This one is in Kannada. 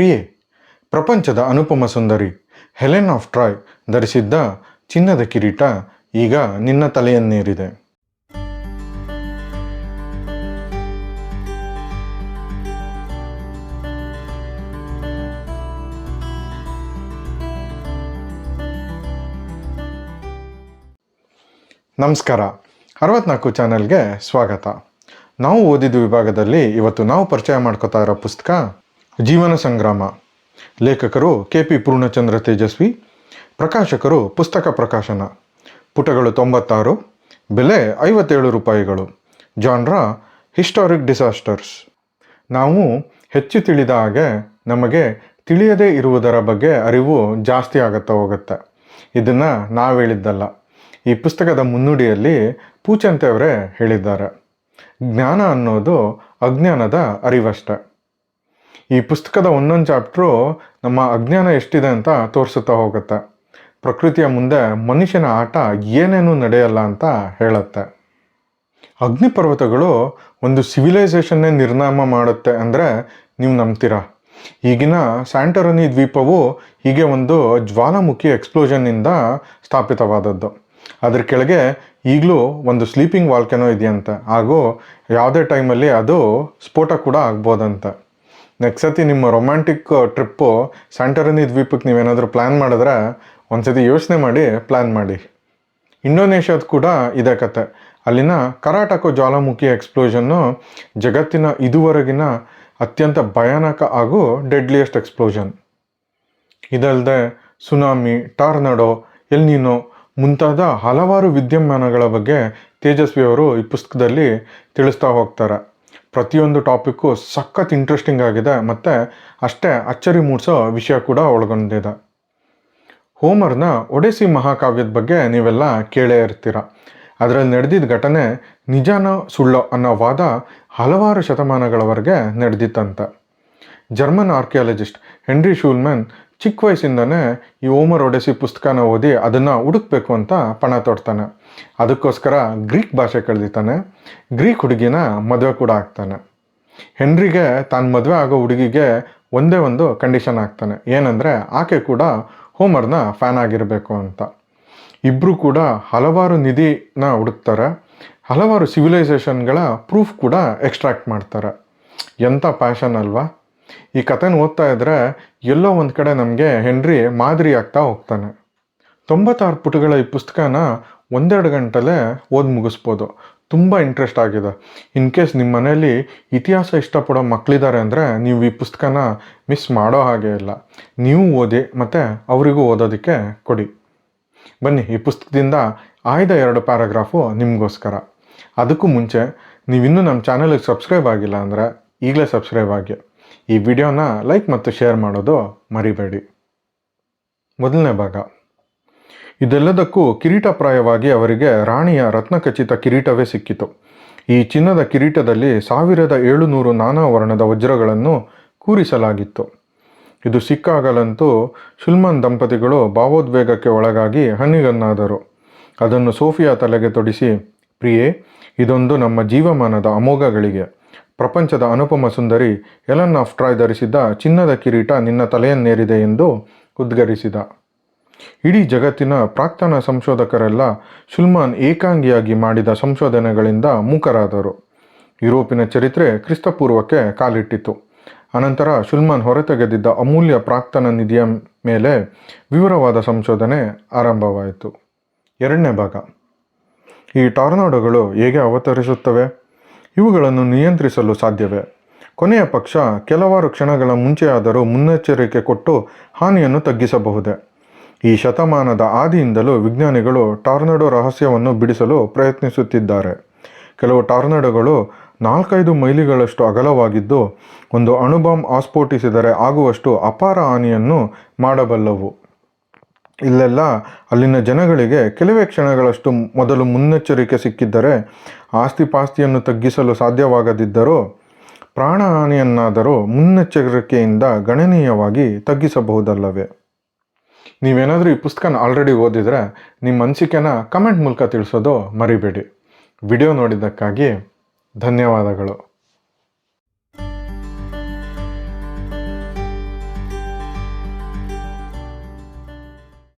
ಪ್ರಿಯೆ, ಪ್ರಪಂಚದ ಅನುಪಮ ಸುಂದರಿ, ಹೆಲೆನ್ ಆಫ್ ಟ್ರಾಯ್ ಧರಿಸಿದ್ದ ಚಿನ್ನದ ಕಿರೀಟ ಈಗ ನಿನ್ನ ತಲೆಯನ್ನೇರಿದೆ. ನಮಸ್ಕಾರ. ಅರವತ್ನಾಲ್ಕು ಚಾನೆಲ್ಗೆ ಸ್ವಾಗತ. ನಾವು ಓದಿದ ವಿಭಾಗದಲ್ಲಿ ಇವತ್ತು ನಾವು ಪರಿಚಯ ಮಾಡ್ಕೋತಾ ಇರೋ ಪುಸ್ತಕ ಜೀವನ ಸಂಗ್ರಾಮ. ಲೇಖಕರು ಕೆ ಪಿ ಪೂರ್ಣಚಂದ್ರ ತೇಜಸ್ವಿ, ಪ್ರಕಾಶಕರು ಪುಸ್ತಕ ಪ್ರಕಾಶನ. ಪುಟಗಳು ತೊಂಬತ್ತಾರು, ಬೆಲೆ ಐವತ್ತೇಳು ರೂಪಾಯಿಗಳು. Genre, historic disasters. ನಾವು ಹೆಚ್ಚು ತಿಳಿದ ಹಾಗೆ ನಮಗೆ ತಿಳಿಯದೇ ಇರುವುದರ ಬಗ್ಗೆ ಅರಿವು ಜಾಸ್ತಿ ಆಗುತ್ತಾ ಹೋಗುತ್ತೆ. ಇದನ್ನು ನಾವು ಹೇಳಿದ್ದಲ್ಲ. ಈ ಪುಸ್ತಕದ ಮುನ್ನುಡಿಯಲ್ಲಿ ಪೂಚಂತೆ ಅವರೇ ಹೇಳಿದ್ದಾರೆ. ಜ್ಞಾನ ಅನ್ನೋದು ಅಜ್ಞಾನದ ಅರಿವಷ್ಟೆ. ಈ ಪುಸ್ತಕದ ಒಂದೊಂದು ಚಾಪ್ಟ್ರು ನಮ್ಮ ಅಜ್ಞಾನ ಎಷ್ಟಿದೆ ಅಂತ ತೋರಿಸುತ್ತಾ ಹೋಗುತ್ತೆ. ಪ್ರಕೃತಿಯ ಮುಂದೆ ಮನುಷ್ಯನ ಆಟ ಏನೇನು ನಡೆಯಲ್ಲ ಅಂತ ಹೇಳುತ್ತೆ. ಅಗ್ನಿಪರ್ವತಗಳು ಒಂದು ಸಿವಿಲೈಸೇಷನ್ನೇ ನಿರ್ನಾಮ ಮಾಡುತ್ತೆ ಅಂದರೆ ನೀವು ನಂಬ್ತೀರಾ? ಈಗಿನ ಸ್ಯಾಂಟರನಿ ದ್ವೀಪವು ಹೀಗೆ ಒಂದು ಜ್ವಾಲಾಮುಖಿ ಎಕ್ಸ್ಪ್ಲೋಷನ್ನಿಂದ ಸ್ಥಾಪಿತವಾದದ್ದು. ಅದ್ರ ಕೆಳಗೆ ಈಗಲೂ ಒಂದು ಸ್ಲೀಪಿಂಗ್ ವಾಲ್ಕೆನೋ ಇದೆಯಂತೆ. ಹಾಗೂ ಯಾವುದೇ ಟೈಮಲ್ಲಿ ಅದು ಸ್ಫೋಟ ಕೂಡ ಆಗ್ಬೋದಂತೆ. ನೆಕ್ಸ್ಟ್ ಸತಿ ನಿಮ್ಮ ರೊಮ್ಯಾಂಟಿಕ್ ಟ್ರಿಪ್ಪು ಸ್ಯಾಂಟರನಿ ದ್ವೀಪಕ್ಕೆ ನೀವೇನಾದರೂ ಪ್ಲ್ಯಾನ್ ಮಾಡಿದ್ರೆ? ಒಂದ್ಸತಿ ಯೋಚನೆ ಮಾಡಿ ಪ್ಲ್ಯಾನ್ ಮಾಡಿ. ಇಂಡೋನೇಷ್ಯಾದ ಕೂಡ ಇದೇ ಕತೆ. ಅಲ್ಲಿನ ಕರಾಟಕೋ ಜ್ವಾಲಾಮುಖಿ ಎಕ್ಸ್ಪ್ಲೋಷನ್ನು ಜಗತ್ತಿನ ಇದುವರೆಗಿನ ಅತ್ಯಂತ ಭಯಾನಕ ಹಾಗೂ ಡೆಡ್ಲಿಯೆಸ್ಟ್ ಎಕ್ಸ್ಪ್ಲೋಷನ್ ಇದಲ್ಲದೆ ಸುನಾಮಿ ಟಾರ್ನಡೋ ಎಲ್ನಿನೋ ಮುಂತಾದ ಹಲವಾರು ವಿದ್ಯಮಾನಗಳ ಬಗ್ಗೆ ತೇಜಸ್ವಿಯವರು ಈ ಪುಸ್ತಕದಲ್ಲಿ ತಿಳಿಸ್ತಾ ಹೋಗ್ತಾರೆ. ಪ್ರತಿಯೊಂದು ಟಾಪಿಕ್ಕು ಸಖತ್ ಇಂಟ್ರೆಸ್ಟಿಂಗ್ ಆಗಿದೆ. ಮತ್ತು ಅಷ್ಟೇ ಅಚ್ಚರಿ ಮೂಡಿಸೋ ವಿಷಯ ಕೂಡ ಒಳಗೊಂಡಿದೆ. ಹೋಮರ್ನ ಒಡೆಸಿ ಮಹಾಕಾವ್ಯದ ಬಗ್ಗೆ ನೀವೆಲ್ಲ ಕೇಳೇ ಇರ್ತೀರ? ಅದರಲ್ಲಿ ನಡೆದಿದ್ದ ಘಟನೆ ನಿಜಾನ ಸುಳ್ಳೋ ಅನ್ನೋ ವಾದ ಹಲವಾರು ಶತಮಾನಗಳವರೆಗೆ ನಡೆದಿತ್ತಂತೆ. ಜರ್ಮನ್ ಆರ್ಕಿಯಾಲಜಿಸ್ಟ್ ಹೆನ್ರಿ ಶೂಲ್ಮನ್ ಚಿಕ್ಕ ವಯಸ್ಸಿಂದನೇ ಈ ಓಮರ್ ಒಡೆಸಿ ಪುಸ್ತಕನ ಓದಿ ಅದನ್ನು ಹುಡುಕ್ಬೇಕು ಅಂತ ಪಣ ತೊಡ್ತಾನೆ. ಅದಕ್ಕೋಸ್ಕರ ಗ್ರೀಕ್ ಭಾಷೆ ಕಳೆದಿತಾನೆ ಗ್ರೀಕ್ ಹುಡುಗಿನ ಮದುವೆ ಕೂಡ ಆಗ್ತಾನೆ. ಹೆನ್ರಿಗೆ ತಾನು ಮದುವೆ ಆಗೋ ಹುಡುಗಿಗೆ ಒಂದೇ ಒಂದು ಕಂಡೀಷನ್ ಆಗ್ತಾನೆ. ಏನಂದರೆ ಆಕೆ ಕೂಡ ಹೋಮರ್ನ ಫ್ಯಾನ್ ಆಗಿರಬೇಕು ಅಂತ. ಇಬ್ಬರು ಕೂಡ ಹಲವಾರು ನಿಧಿನ ಹುಡುಕ್ತಾರೆ. ಹಲವಾರು ಸಿವಿಲೈಸೇಷನ್ಗಳ ಪ್ರೂಫ್ ಕೂಡ ಎಕ್ಸ್ಟ್ರಾಕ್ಟ್ ಮಾಡ್ತಾರೆ. ಎಂಥ ಪ್ಯಾಷನ್ ಅಲ್ವಾ? ಈ ಕಥೆನ ಓದ್ತಾ ಇದ್ರೆ ಎಲ್ಲೋ ಒಂದು ಕಡೆ ನಮಗೆ ಹೆನ್ರಿ ಮಾದರಿ ಆಗ್ತಾ ಹೋಗ್ತಾನೆ. ತೊಂಬತ್ತಾರು ಪುಟಗಳ ಈ ಪುಸ್ತಕನ ಒಂದೆರಡು ಗಂಟೆಲೇ ಓದಿ ಮುಗಿಸ್ಬೋದು. ತುಂಬ ಇಂಟ್ರೆಸ್ಟ್ ಆಗಿದೆ. ಇನ್ ಕೇಸ್ ನಿಮ್ಮ ಮನೆಯಲ್ಲಿ ಇತಿಹಾಸ ಇಷ್ಟಪಡೋ ಮಕ್ಕಳಿದ್ದಾರೆ ಅಂದರೆ ನೀವು ಈ ಪುಸ್ತಕನ ಮಿಸ್ ಮಾಡೋ ಹಾಗೆ ಇಲ್ಲ. ನೀವು ಓದಿ ಮತ್ತು ಅವರಿಗೂ ಓದೋದಕ್ಕೆ ಕೊಡಿ. ಬನ್ನಿ, ಈ ಪುಸ್ತಕದಿಂದ ಆಯ್ದ ಎರಡು ಪ್ಯಾರಾಗ್ರಾಫು ನಿಮಗೋಸ್ಕರ. ಅದಕ್ಕೂ ಮುಂಚೆ ನೀವಿನ್ನೂ ನಮ್ಮ ಚಾನಲಿಗೆ ಸಬ್ಸ್ಕ್ರೈಬ್ ಆಗಿಲ್ಲ ಅಂದರೆ ಈಗಲೇ ಸಬ್ಸ್ಕ್ರೈಬ್ ಆಗಿ. ಈ ವಿಡಿಯೋನ ಲೈಕ್ ಮತ್ತು ಶೇರ್ ಮಾಡೋದು ಮರಿಬೇಡಿ. ಮೊದಲನೇ ಭಾಗ. ಇದೆಲ್ಲದಕ್ಕೂ ಕಿರೀಟಪ್ರಾಯವಾಗಿ ಅವರಿಗೆ ರಾಣಿಯ ರತ್ನಖಚಿತ ಕಿರೀಟವೇ ಸಿಕ್ಕಿತು. ಈ ಚಿನ್ನದ ಕಿರೀಟದಲ್ಲಿ ಸಾವಿರದ ಏಳುನೂರು ನಾನಾ ವರ್ಣದ ವಜ್ರಗಳನ್ನು ಕೂರಿಸಲಾಗಿತ್ತು. ಇದು ಸಿಕ್ಕಾಗಲಂತೂ ಶುಲ್ಮನ್ ದಂಪತಿಗಳು ಭಾವೋದ್ವೇಗಕ್ಕೆ ಒಳಗಾಗಿ ಹನಿಗನ್ನಾದರು. ಅದನ್ನು ಸೋಫಿಯಾ ತಲೆಗೆ ತೊಡಿಸಿ, ಪ್ರಿಯೆ, ಇದೊಂದು ನಮ್ಮ ಜೀವಮಾನದ ಅಮೋಘಗಳಿಗೆ. ಪ್ರಪಂಚದ ಅನುಪಮ ಸುಂದರಿ ಎಲನ್ ಆಫ್ ಟ್ರಾಯ್ ಧರಿಸಿದ್ದ ಚಿನ್ನದ ಕಿರೀಟ ನಿನ್ನ ತಲೆಯನ್ನೇರಿದೆ ಎಂದು ಉದ್ಗರಿಸಿದ. ಇಡೀ ಜಗತ್ತಿನ ಪ್ರಾಕ್ತನ ಸಂಶೋಧಕರೆಲ್ಲ ಶುಲ್ಮಾನ್ ಏಕಾಂಗಿಯಾಗಿ ಮಾಡಿದ ಸಂಶೋಧನೆಗಳಿಂದ ಮೂಕರಾದರು. ಯುರೋಪಿನ ಚರಿತ್ರೆ ಕ್ರಿಸ್ತಪೂರ್ವಕ್ಕೆ ಕಾಲಿಟ್ಟಿತು ಅನಂತರ ಶುಲ್ಮಾನ್ ಹೊರತೆಗೆದಿದ್ದ ಅಮೂಲ್ಯ ಪ್ರಾಕ್ತನ ನಿಧಿಯ ಮೇಲೆ ವಿವರವಾದ ಸಂಶೋಧನೆ ಆರಂಭವಾಯಿತು. ಎರಡನೇ ಭಾಗ. ಈ ಟಾರ್ನಾಡೋಗಳು ಹೇಗೆ ಅವತರಿಸುತ್ತವೆ? ಇವುಗಳನ್ನು ನಿಯಂತ್ರಿಸಲು ಸಾಧ್ಯವೇ? ಕೊನೆಯ ಪಕ್ಷ, ಕೆಲವಾರು ಕ್ಷಣಗಳ ಮುಂಚೆಯಾದರೂ ಮುನ್ನೆಚ್ಚರಿಕೆ ಕೊಟ್ಟು ಹಾನಿಯನ್ನು ತಗ್ಗಿಸಬಹುದೇ? ಈ ಶತಮಾನದ ಆದಿಯಿಂದಲೂ ವಿಜ್ಞಾನಿಗಳು ಟಾರ್ನಡೋ ರಹಸ್ಯವನ್ನು ಬಿಡಿಸಲು ಪ್ರಯತ್ನಿಸುತ್ತಿದ್ದಾರೆ. ಕೆಲವು ಟಾರ್ನಡೋಗಳು ನಾಲ್ಕೈದು ಮೈಲಿಗಳಷ್ಟು ಅಗಲವಾಗಿದ್ದು, ಒಂದು ಅಣುಬಾಂಬ್ ಆಸ್ಫೋಟಿಸಿದರೆ ಆಗುವಷ್ಟು ಅಪಾರ ಹಾನಿಯನ್ನು ಮಾಡಬಲ್ಲವು. ಇಲ್ಲೆಲ್ಲ ಅಲ್ಲಿನ ಜನಗಳಿಗೆ ಕೆಲವೇ ಕ್ಷಣಗಳಷ್ಟು ಮೊದಲು ಮುನ್ನೆಚ್ಚರಿಕೆ ಸಿಕ್ಕಿದ್ದರೆ ಆಸ್ತಿ ಪಾಸ್ತಿಯನ್ನು ತಗ್ಗಿಸಲು ಸಾಧ್ಯವಾಗದಿದ್ದರೂ ಪ್ರಾಣಹಾನಿಯನ್ನಾದರೂ ಮುನ್ನೆಚ್ಚರಿಕೆಯಿಂದ ಗಣನೀಯವಾಗಿ ತಗ್ಗಿಸಬಹುದಲ್ಲವೇ? ನೀವೇನಾದರೂ ಈ ಪುಸ್ತಕನ ಆಲ್ರೆಡಿ ಓದಿದರೆ ನಿಮ್ಮ ಅನಿಸಿಕೆನ ಕಮೆಂಟ್ ಮೂಲಕ ತಿಳಿಸೋದು ಮರಿಬೇಡಿ. ವಿಡಿಯೋ ನೋಡಿದ್ದಕ್ಕಾಗಿ ಧನ್ಯವಾದಗಳು.